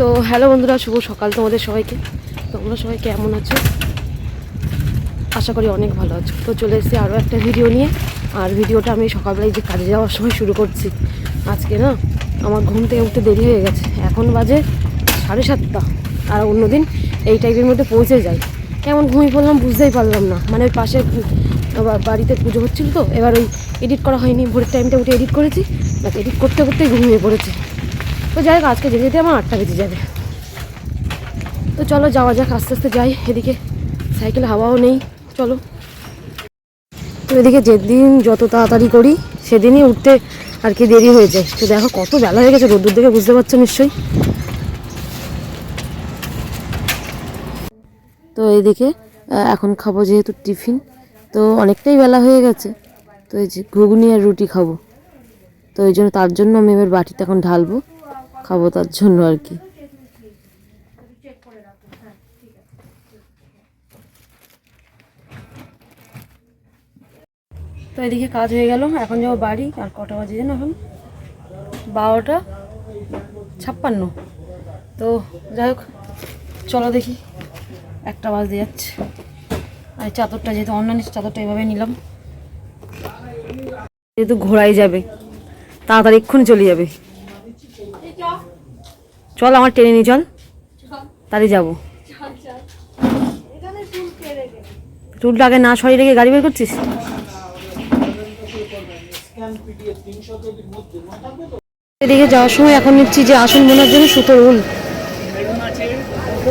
তো হ্যালো বন্ধুরা, শুভ সকাল তোমাদের সবাইকে। তোমরা সবাই কেমন আছো? আশা করি অনেক ভালো আছো। তো চলে এসেছি আরও একটা ভিডিও নিয়ে। আর ভিডিওটা আমি সকালবেলায় যে কাজে যাওয়ার সময় শুরু করছি। আজকে না, আমার ঘুম থেকে উঠতে দেরি হয়ে গেছে। এখন বাজে সাড়ে সাতটা। আর অন্যদিন এই টাইপের মধ্যে পৌঁছে যাই। কেমন ঘুমিয়ে পড়লাম বুঝতেই পারলাম না। মানে ওই পাশে বাড়িতে পুজো হচ্ছিল তো, এবার ওই এডিট করা হয়নি। ভোরের টাইমটা উঠে এডিট করেছি। বাট এডিট করতে করতেই ঘুমিয়ে পড়েছি। তো যাই হোক, আজকে যেতে যেতে আমার আটটা বেজে যাবে। তো চলো যাওয়া যাক, আস্তে আস্তে যাই। এদিকে সাইকেলে হাওয়াও নেই, চলো। তো এদিকে যেদিন যত তাড়াতাড়ি করি, সেদিনই উঠতে আর কি দেরি হয়ে যায়। তো দেখো, কত বেলা হয়ে গেছে, রোদ্দুর দেখে বুঝতে পারছ নিশ্চয়ই। তো এদিকে এখন খাব যেহেতু টিফিন, তো অনেকটাই বেলা হয়ে গেছে। তো এই যে ঘুগনি আর রুটি খাব। তো এই জন্য তার জন্য আমি এবার বাটিতে এখন ঢালবো। খাব তার জন্য আর কি। তো এদিকে কাজ হয়ে গেল, এখন যাব বাড়ি, আর কটা বাজে যেন এখন? বারোটা ছাপ্পান্ন। তো যাই হোক, চলো দেখি, একটা বাজতে যাচ্ছে। আর চাদরটা যেহেতু অন্যান্য চাদরটা এভাবে নিলাম। যেহেতু ঘোরাই যাবে, তাড়াতাড়ি এক্ষুনি চলে যাবে। চল আমার টেনে নি চল। তাড়ি যাব। চুলটা আগে না সরিয়ে রেখে গাড়ি বের করছিস? এদিকে যাওয়ার সময় এখন নিচ্ছি যে আসন বোনার জন্য সুতোর উল।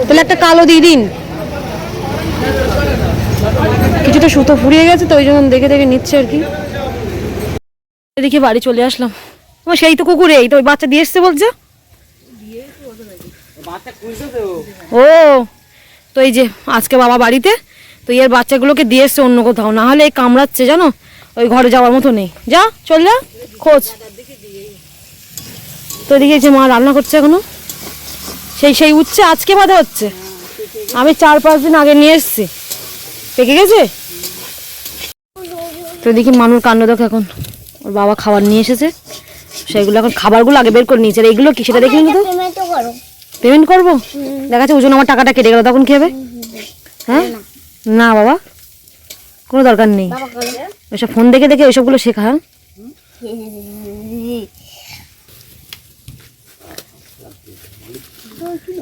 তাহলে একটা কালো দিয়ে দিন। কিছুটা সুতো ফুরিয়ে গেছে তো ওই জন্য দেখে দেখে নিচ্ছে আর কি। এদিকে বাড়ি চলে আসলাম। সেই তো কুকুরে এই তো ওই বাচ্চা দিয়ে এসছে বলছো। ও তো এই যে আজকে বাবা বাড়িতে তো এর বাচ্চাগুলোকে দিয়ে এসছে অন্য কোথাও না হলে এই কামড়াচ্ছে জানো? ওই ঘরে যাওয়ার মতো নেই। যা চল যা খোঁজ। তো এদিকে যে মা রান্না করছে এখনও। সেই সেই উচ্ছে আজকে বাদে হচ্ছে। আমি চার পাঁচ দিন আগে নিয়ে এসেছি। পেকে গেছে? তো দেখি মানুষ কাণ্ড দেখো এখন। ওর বাবা খাবার নিয়ে এসেছে। সেগুলো এখন খাবারগুলো আগে বের করে নিয়েছে। আর এইগুলো কি সেটা দেখি তো পেমেন্ট করব? দেখা যাচ্ছে ওজন আমার টাকাটা কেটে গেল তখন কি হবে? হ্যাঁ? না বাবা কোনো দরকার নেই। ওইসব ফোন দেখে দেখে ওইসবগুলো শেখা হ্যাঁ?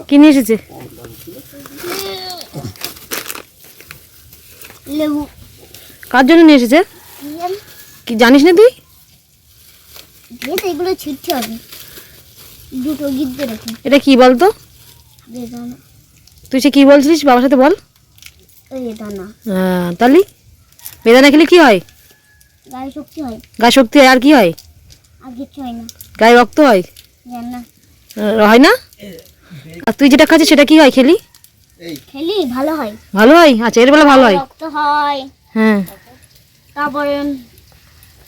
কি নিয়ে এসেছে? কার জন্য নিয়ে এসেছে? কি জানিস না তুই? দিয়ে তো এগুলো ছিটতে হবে দুটো গিদ্দে রেখে এটা কি বলতো? বেদানা। তুই সে কি বলছিলিস? বাবার সাথে বল। বেদানা। হ্যাঁ, তাহলে? বেদানা খেলে কি হয়? গায়ে শক্তি হয়। গায়ে শক্তি হয় আর কি হয়? আর কিচ্ছু হয় না। গায়ে রক্ত হয়? জান না। হয় না? আর তুই যেটা খাচ্ছিস সেটা কি হয় খেলি? খেলি ভালো হয়। ভালো হয়? আচ্ছা এর বেলা ভালো হয়। রক্ত হয়। হ্যাঁ। তারপরে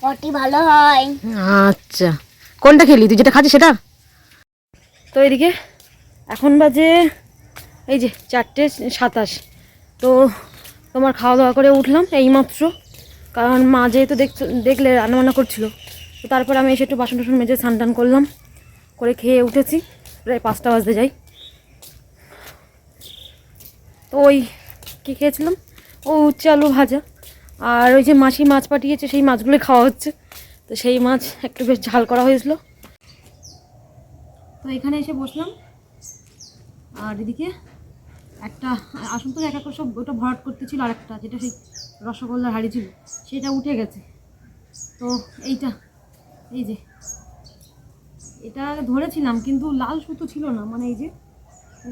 পটি ভালো হয়। আচ্ছা। কোনটা খেলি? তুই যেটা খাচ্ছিস সেটা? তো এদিকে এখন বাজে এই যে চারটে সাতাশ। তো তোমার খাওয়া দাওয়া করে উঠলাম এইমাত্র। কারণ মা যেহেতু দেখছ, দেখলে রান্নাবান্না করছিল। তো তারপর আমি এসে একটু বাসন টাসন মেজে স্নান করলাম। করে খেয়ে উঠেছি। প্রায় পাঁচটা বাজতে যাই। তো ওই কী খেয়েছিলাম? ও উচ্ছে আলু ভাজা। আর ওই যে মাসি মাছ পাঠিয়েছে, সেই মাছগুলো খাওয়া হচ্ছে। তো সেই মাছ একটু বেশ ঝাল করা হয়েছিল। তো এখানে এসে বসলাম। আর এদিকে একটা আসন তো এক এক সব ওটা ভরাট করতেছিল আর একটা যেটা সেই রসগোল্লার হাড়ি ছিল, সেটা উঠে গেছে। তো এইটা, এই যে। এটা ধরেছিলাম, কিন্তু লাল সুতো ছিল না মানে এই যে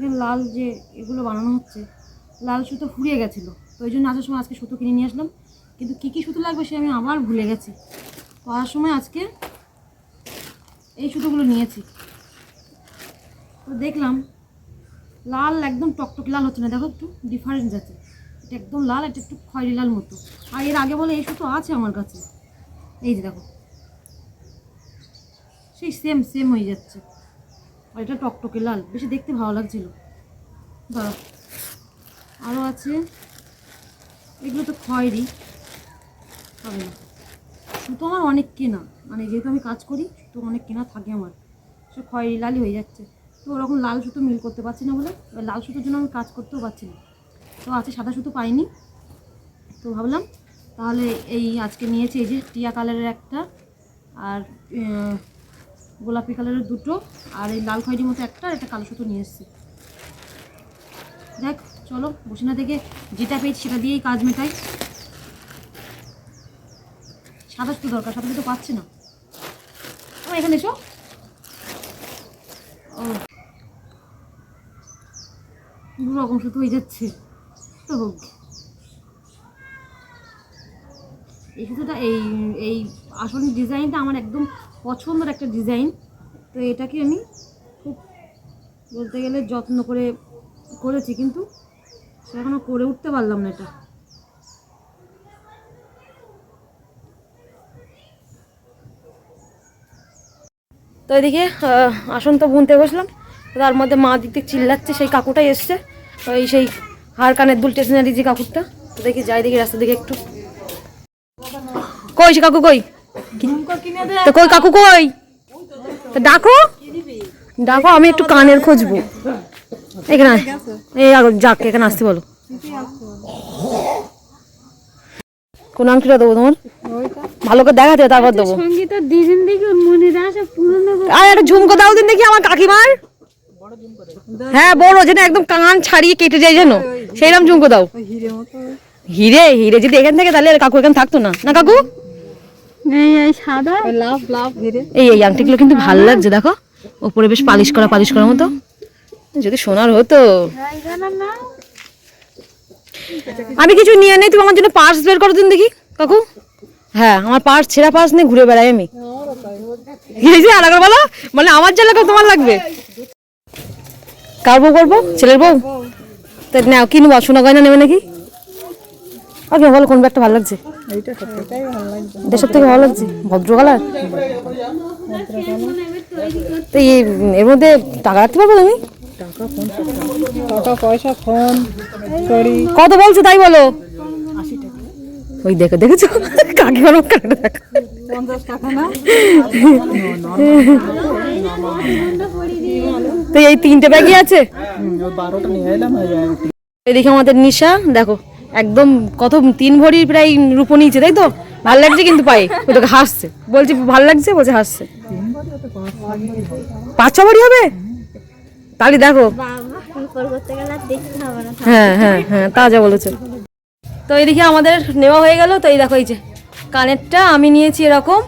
যে লাল যে এগুলো বানানো হচ্ছে, লাল সুতো ফুরিয়ে গেছিল। তো ওই জন্য আসার সময় আজকে সুতো কিনে নিয়ে আসলাম। কিন্তু কী কী সুতো লাগবে সে আমি আবার ভুলে গেছি। তো আসার সময় আজকে এই সুতোগুলো নিয়েছি। তো দেখলাম, লাল একদম টকটকে লাল হচ্ছে না, দেখো একটু ডিফারেন্স আছে। এটা একদম লাল, এটা একটু খয়েরি লাল মতো। আর এর আগে বলে এই সুতো আছে আমার কাছে। এই যে দেখো। সেই সেম সেম হয়ে যাচ্ছে। আর এটা টকটকে লাল, বেশি দেখতে ভালো লাগছিল। দাঁড়া। আরও আছে। এগুলো তো খয়েরি। হবে না। সুতো আমার অনেক কেনা। মানে যেহেতু আমি কাজ করি, সুতো অনেক কেনা থাকে আমার। সে খয়েরি লালই হয়ে যাচ্ছে। তো ওরকম লাল সুতো মিল করতে পারছি না বলে। এবার লাল সুতোর জন্য আমি কাজ করতেও পারছি না। তো আছে সাদা সুতো পাইনি। তো ভাবলাম তাহলে এই আজকে নিয়েছি এই যে টিয়া কালারের একটা আর গোলাপি কালারের দুটো আর এই লাল খয়েরির মতো একটা আর একটা কালো সুতো নিয়ে এসেছি। দেখ, চলো, বসে না থেকে যেটা পেয়েছি সেটা দিয়েই কাজ মেটাই। সাদা সুতো দরকার, সাদা সুতো পাচ্ছি না। আমার এখানে এসো ও দু রকম সুতো হয়ে যাচ্ছে। তো হোক। এই সুতোটা এই এই আসল ডিজাইনটা আমার একদম পছন্দের একটা ডিজাইন। তো এটাকে আমি খুব বলতে গেলে যত্ন করে করেছি, কিন্তু সে এখনও করে উঠতে পারলাম না এটা। তো এদিকে আসন তো বুনতে বসলাম। তার মধ্যে মা দিক থেকে চিল্লাচ্ছে, সেই কাকুটাই এসছে। ওই সেই হাড় কানের দুল স্টেশনারি যে কাকুরটা তো দেখি যাই দেখি রাস্তা দিকে একটু। কই সে কাকু কই? তো কই কাকু কই? তো ডাকো। ডাকো আমি একটু কানের খুঁজবো। এখানে। এই আগো যাক এখানে আসতে বলো। কোন আংটিটা দেবো তোমার? ভালো করে দেখাতে তারপর দেবো। আর একটা ঝুমকো দাও দিন দেখি আমার কাকিমার। হ্যাঁ বড় যেটা একদম কান ছাড়িয়ে কেটে যায় যেন। সেইরকম ঝুমকো দাও। হিরে হিরে যদি এখান থেকে তাহলে কাকু এখানে থাকতো না। না কাকু? এই এই সাদা। লাভ লাভ হিরে। এই এই আংটিগুলো কিন্তু ভালো লাগছে দেখো। ওপরে বেশ পালিশ করা পালিশ করার মতো। যদি সোনার হতো। আমি কিছু নিয়ে নেই তুমি আমার জন্য পার্স বের করো দিন দেখি কাকু। হ্যাঁ আমার পার্স ছেঁড়া পার্স নিয়ে ঘুরে বেড়াই আমি। এই যে আলাদা বলো মানে আমার যা লাগবে তোমার লাগবে। কার বউ করব ছেলের বউ তা নাও কিনবো সোনা গয়না নেবে নাকি ওকে বলো কোন ব্যাগটা ভালো লাগছে সব থেকে ভালো লাগছে ভদ্র কালার তো এই এর মধ্যে টাকা রাখতে পারব তুমি টাকা পয়সা ফোন কত বলছো তাই বলো ওই দেখো দেখেছ দেখো পঞ্চাশ টাকা না তো এই তিনটে ব্যাগই আছে? এদিকে আমাদের নিশা দেখো একদম কত তিন ভরি প্রায় রূপো নিয়েছে তাই তো? ভালো লাগছে কিন্তু পায়ে ওই তোকে হাসছে। বলছি ভালো লাগছে? বলছে হাসছে। পাঁচ ছ ভরি হবে? তাহলে দেখো। হ্যাঁ হ্যাঁ হ্যাঁ তা যা বলেছে। তো এদিকে আমাদের নেওয়া হয়ে গেল তো এই দেখো এই যে কানেরটা আমি নিয়েছি এরকম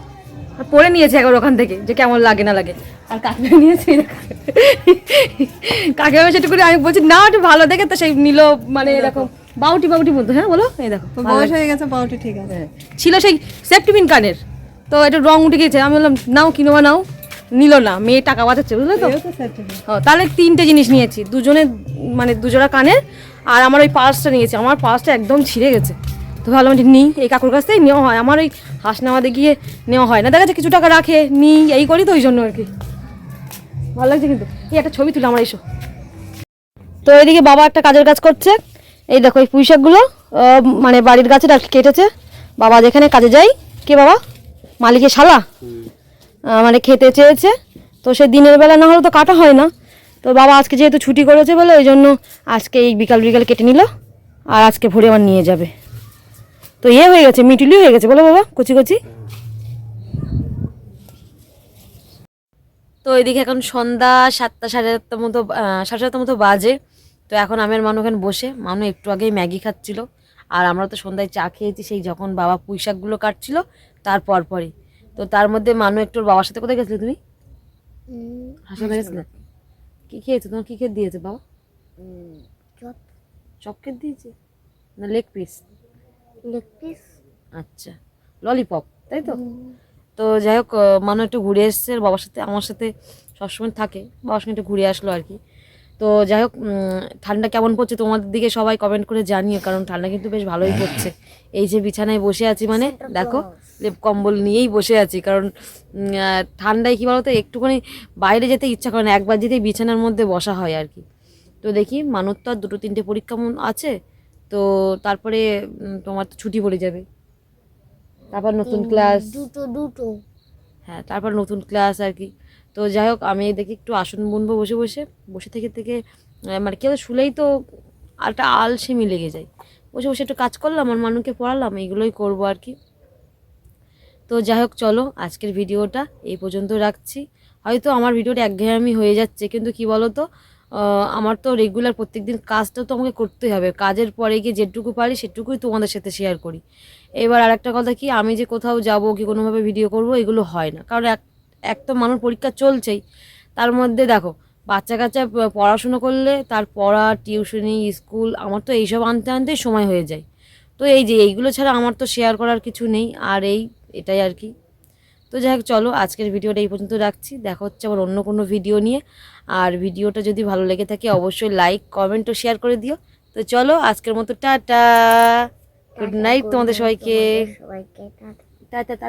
পরে নিয়েছি একবার ওখান থেকে যে কেমন লাগে না লাগে। আর কাকিমা নিয়েছি। কাকিমা সেটু করে আমি বলছি না একটু ভালো দেখে তো সেই নিল মানে এরকম। বাউটি বাউটি মতো হ্যাঁ বলো? এই দেখো বয়স হয়ে গেছে বারোটি ঠিক আছে। হ্যাঁ। ছিল সেই সেফটি পিন কানের। তো এটা রং উঠে গেছে। আমি বললাম নাও কিনোবা নাও। নিল না মেয়ে টাকা বাঁচাচ্ছে বুঝলে তো? তাহলে তিনটে জিনিস নিয়েছি দুজনে মানে দুজোড়া কানের আর আমার ওই পার্সটা নিয়েছি। আমার পার্সটা একদম ছিঁড়ে গেছে। তো ভালো আমি নিই এই কাকুর কাছ থেকে নেওয়া হয়। আমার ওই হাসনামাদে গিয়ে নেওয়া হয় না। দেখা যাচ্ছে কিছু টাকা রাখে নিই এই করি তো ওই জন্য আর কি। ভালো লাগছে কিন্তু। এই একটা ছবি তুলে আমার, এসো। তো এদিকে বাবা একটা কাজের কাজ করছে। এই দেখো, এই পুঁইশাকগুলো মানে বাড়ির গাছের আর কেটেছে। বাবা যেখানে কাজে যাই কে বাবা? মালিকের শালা। মানে খেতে চেয়েছে। তো সে দিনের বেলা না হলে তো কাটা হয় না। তো বাবা আজকে যেহেতু ছুটি করেছে বলে, ওই জন্য আজকে এই বিকাল বিকাল কেটে নিল। আর আজকে ভোরে আমার নিয়ে যাবে। তো ইয়ে হয়ে গেছে, মিটুলি হয়ে গেছে, বলো বাবা, কচি কচি। তো এদিকে এখন সন্ধ্যা সাতটা সাড়ে সাতটার মতো সাড়ে সাতটার মতো বাজে। তো এখন আমের মানু ওখানে বসে মানু একটু আগেই ম্যাগি খাচ্ছিল। আর আমরা তো সন্ধ্যায় চা খেয়েছি সেই যখন বাবা পুঁই শাকগুলো কাটছিল তারপর পরই। তো তার মধ্যে মানু একটু বাবার সাথে কোথায় গেছিলে তুমি? হাসপাতালে গেছিলে? কি খেয়েছো? তোমার কি খেয়ে দিয়েছে বাবা? চপ। চপ খেয়ে দিয়েছে? না লেগ পিস? Leg piece. আচ্ছা। ললিপপ তাই তো? তো যাই হোক মানু একটু ঘুরে এসছে বাবার সাথে আমার সাথে সবসময় থাকে বাবার সঙ্গে একটু ঘুরে আসলো আর কি। তো যাই হোক ঠান্ডা কেমন পড়ছে তোমাদের দিকে সবাই কমেন্ট করে জানিও কারণ ঠান্ডা কিন্তু বেশ ভালোই পড়ছে। এই যে বিছানায় বসে আছি মানে দেখো লেপ কম্বল নিয়েই বসে আছি কারণ ঠান্ডায় কি বলতো একটুখানি বাইরে যেতে ইচ্ছা করে না একবার যেতেই বিছানার মধ্যে বসা হয় আর কি। তো দেখি মানুষ তো আর দুটো তিনটে পরীক্ষা মন- আছে তো তারপরে তোমার তো ছুটি পড়ে যাবে। তারপর নতুন ক্লাস দুটো দুটো। হ্যাঁ তারপর নতুন ক্লাস আর কি। তো যাই হোক আমি দেখি একটু আসন বুনবো বসে বসে। বসে থেকে থেকে মানে কেউ শুলেই তো একটা আলসেমি লেগে যায়। বসে বসে একটু কাজ করলাম আর মানুষকে পড়ালাম এইগুলোই করব আর কি। তো যাই হোক চলো আজকের ভিডিওটা এই পর্যন্ত রাখছি। হয়তো আমার ভিডিওটা একঘেয়েমি হয়ে যাচ্ছে কিন্তু কি বলো তো আমার তো রেগুলার প্রত্যেকদিন কাজটা তো আমাকে করতেই হবে। কাজের পরে গিয়ে যেটুকু পারি সেটুকুই তোমাদের সাথে শেয়ার করি। এবার আরেকটা কথা কি, আমি যে কোথাও যাব কি কোনোভাবে ভিডিও করব এগুলো হয় না। কারণ এক এক তো মানুষ পরীক্ষা চলছেই। তার মধ্যে দেখো, বাচ্চা কাচ্চা পড়াশুনো করলে তার পড়া টিউশনি স্কুল আমার তো এইসব আনতে আনতেই সময় হয়ে যায়। তো এই যে এইগুলো ছাড়া আমার তো শেয়ার করার কিছু নেই। আর এই, এটাই আর কি। তো যাই হোক চলো আজকের ভিডিওটা এই পর্যন্ত রাখছি। দেখা হচ্ছে আমার অন্য কোনো ভিডিও নিয়ে। আর ভিডিওটা যদি ভালো লেগে থাকে অবশ্যই লাইক কমেন্ট ও শেয়ার করে দিও। তো চলো আজকের মতো টাটা। গুড নাইট তোমাদের সবাইকে। সবাইকে টাটা। Tata tata.